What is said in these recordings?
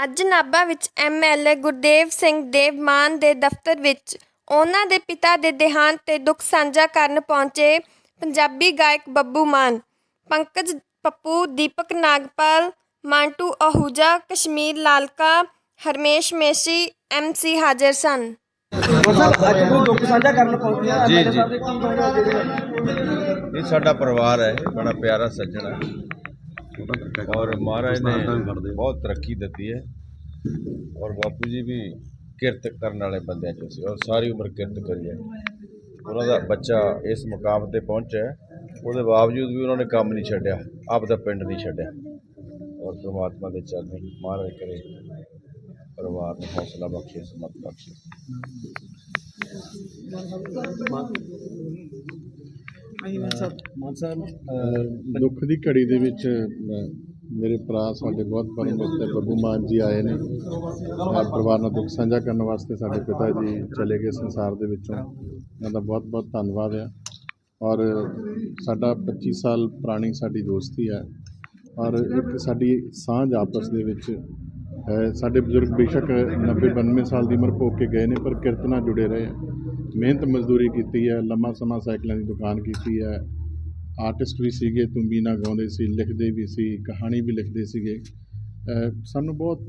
ਅੱਜ ਨਾਭਾ ਵਿੱਚ ਐਮਐਲਏ ਗੁਰਦੇਵ ਸਿੰਘ ਦੇਵ ਮਾਨ ਦੇ ਦਫ਼ਤਰ ਵਿੱਚ ਉਹਨਾਂ ਦੇ ਪਿਤਾ ਦੇ ਦੇਹਾਂਤ ਤੇ ਦੁੱਖ ਸਾਂਝਾ ਕਰਨ ਪਹੁੰਚੇ ਪੰਜਾਬੀ ਗਾਇਕ ਬੱਬੂ ਮਾਨ ਪੰਕਜ ਪੱਪੂ ਦੀਪਕ ਨਾਗਪਾਲ ਮਾਂਟੂ ਅਹੂਜਾ ਕਸ਼ਮੀਰ ਲਾਲਕਾ ਹਰਮੇਸ਼ ਮੇਸ਼ੀ ਐਮਸੀ ਹਾਜ਼ਰ ਸਨ ਅੱਜ ਕੋਈ ਦੁੱਖ ਸਾਂਝਾ ਕਰਨ ਪਹੁੰਚੇ ਆ ਜੀ, ਜੀ। ਇਹ ਸਾਡਾ ਪਰਿਵਾਰ ਹੈ ਬੜਾ ਪਿਆਰਾ ਸੱਜਣ ਹੈ ਔਰ ਮਹਾਰਾਜ ਨੇ ਬਹੁਤ ਤਰੱਕੀ ਦਿੱਤੀ ਹੈ। ਔਰ ਬਾਪੂ ਜੀ ਵੀ ਕਿਰਤ ਕਰਨ ਵਾਲੇ ਬੰਦਿਆਂ ਚੋਂ ਸੀ ਔਰ ਸਾਰੀ ਉਮਰ ਕਿਰਤ ਕਰੀ ਹੈ। ਉਹਨਾਂ ਦਾ ਬੱਚਾ ਇਸ ਮੁਕਾਮ ਤੇ ਪਹੁੰਚਿਆ। ਉਹਦੇ ਬਾਵਜੂਦ ਵੀ ਉਹਨਾਂ ਨੇ ਕੰਮ ਨਹੀਂ ਛੱਡਿਆ ਆਪ ਦਾ ਪਿੰਡ ਨਹੀਂ ਛੱਡਿਆ। ਔਰ ਪ੍ਰਮਾਤਮਾ ਦੇ ਚਰਨੀ ਮਹਾਰਾਜ ਕਰੇ ਪਰਿਵਾਰ ਨੂੰ ਹੌਸਲਾ ਬਖਸ਼ੇ ਸਮਤ ਬਖਸ਼ੇ। ਮਾਨ ਸਾਹਿਬ ਦੁੱਖ ਦੀ ਘੜੀ ਦੇ ਵਿੱਚ ਮੇਰੇ ਭਰਾ ਸਾਡੇ ਬਹੁਤ ਪਰਮ ਮਿੱਤਰ ਬੱਬੂ ਮਾਨ ਜੀ ਆਏ ਨੇ। ਅਹ ਪਰਿਵਾਰ ਨਾਲ ਦੁੱਖ ਸਾਂਝਾ ਕਰਨ ਵਾਸਤੇ ਸਾਡੇ ਪਿਤਾ ਜੀ ਚਲੇ ਗਏ ਸੰਸਾਰ ਦੇ ਵਿੱਚੋਂ। ਉਹਨਾਂ ਦਾ ਬਹੁਤ ਬਹੁਤ ਧੰਨਵਾਦ ਹੈ। ਔਰ ਸਾਡਾ 25 ਸਾਲ ਪੁਰਾਣੀ ਸਾਡੀ ਦੋਸਤੀ ਹੈ। ਔਰ ਇੱਕ ਸਾਡੀ ਸਾਂਝ ਆਪਸ ਦੇ ਵਿੱਚ ਸਾਡੇ ਬਜ਼ੁਰਗ ਬੇਸ਼ੱਕ 90 92 ਸਾਲ ਦੀ ਉਮਰ ਭੋਗ ਕੇ ਗਏ ਨੇ, ਪਰ ਕਿਰਤ ਨਾਲ ਜੁੜੇ ਰਹੇ ਹੈ ਮਿਹਨਤ ਮਜ਼ਦੂਰੀ ਕੀਤੀ ਹੈ ਲੰਮਾ ਸਮਾਂ ਸਾਈਕਲਾਂ ਦੀ ਦੁਕਾਨ ਕੀਤੀ ਹੈ ਆਰਟਿਸਟ ਵੀ ਸੀਗੇ, ਤੁੰਬੀ ਨਾਲ ਗਾਉਂਦੇ ਸੀ, ਲਿਖਦੇ ਵੀ ਸੀ, ਕਹਾਣੀ ਵੀ ਲਿਖਦੇ ਸੀਗੇ। ਸਾਨੂੰ ਬਹੁਤ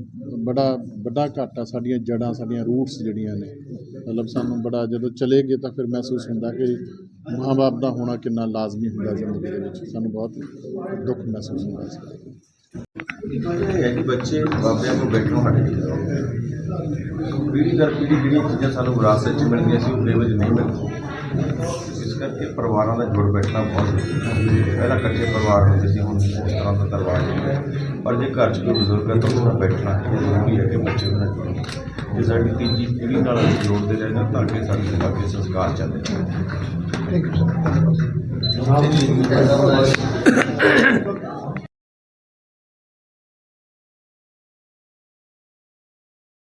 ਬੜਾ, ਵੱਡਾ ਘਾਟਾ ਸਾਡੀਆਂ ਜੜਾਂ, ਸਾਡੀਆਂ ਰੂਟਸ ਜਿਹੜੀਆਂ ਨੇ, ਮਤਲਬ ਸਾਨੂੰ ਬੜਾ ਜਦੋਂ ਚਲੇ ਗਏ ਤਾਂ ਫਿਰ ਮਹਿਸੂਸ ਹੁੰਦਾ ਕਿ ਮਾਂ-ਬਾਪ ਦਾ ਹੋਣਾ ਕਿੰਨਾ ਲਾਜ਼ਮੀ ਹੁੰਦਾ ਜ਼ਿੰਦਗੀ ਦੇ ਵਿੱਚ। ਸਾਨੂੰ ਬਹੁਤ ਦੁੱਖ ਮਹਿਸੂਸ ਹੁੰਦਾ ਸੀ। ਹੈ ਕਿ ਬੱਚੇ ਬਾਬਿਆਂ ਕੋਲ ਬੈਠਣੋਂ ਹਟ ਗਏ ਪੀੜ੍ਹੀ ਦਰ ਪੀੜ੍ਹੀ ਜਿਹੜੀਆਂ ਚੀਜ਼ਾਂ ਸਾਨੂੰ ਵਿਰਾਸਤ 'ਚ ਮਿਲਦੀਆਂ ਸੀ ਉਹ ਕਈ ਨਹੀਂ ਮਿਲਦੀਆਂ। ਇਸ ਕਰਕੇ ਪਰਿਵਾਰਾਂ ਦਾ ਜੁੜ ਬੈਠਣਾ ਬਹੁਤ ਜ਼ਰੂਰੀ ਹੈ। ਪਹਿਲਾਂ ਇਕੱਠੇ ਪਰਿਵਾਰ ਹੁੰਦੇ ਸੀ ਹੁਣ ਉਸ ਤਰ੍ਹਾਂ ਦਾ ਦਰਬਾਰ ਨਹੀਂ ਹੈ। ਪਰ ਜੇ ਘਰ 'ਚ ਕੋਈ ਬਜ਼ੁਰਗ ਹੈ ਤਾਂ ਉਹਦੇ ਨਾਲ ਬੈਠਣਾ ਇਹ ਜ਼ਰੂਰੀ ਹੈ ਕਿ ਬੱਚੇ ਉਹਦੇ ਨਾਲ ਜੁੜਨ। ਜੇ ਸਾਡੀ ਤੀਜੀ ਪੀੜ੍ਹੀ ਨਾਲ ਅਸੀਂ ਜੋੜਦੇ ਰਹਿਣਾ ਤਾਂ ਅੱਗੇ ਸਾਡੇ ਅੱਗੇ ਸੰਸਕਾਰ ਚੱਲਦੇ ਰਹਿਣਗੇ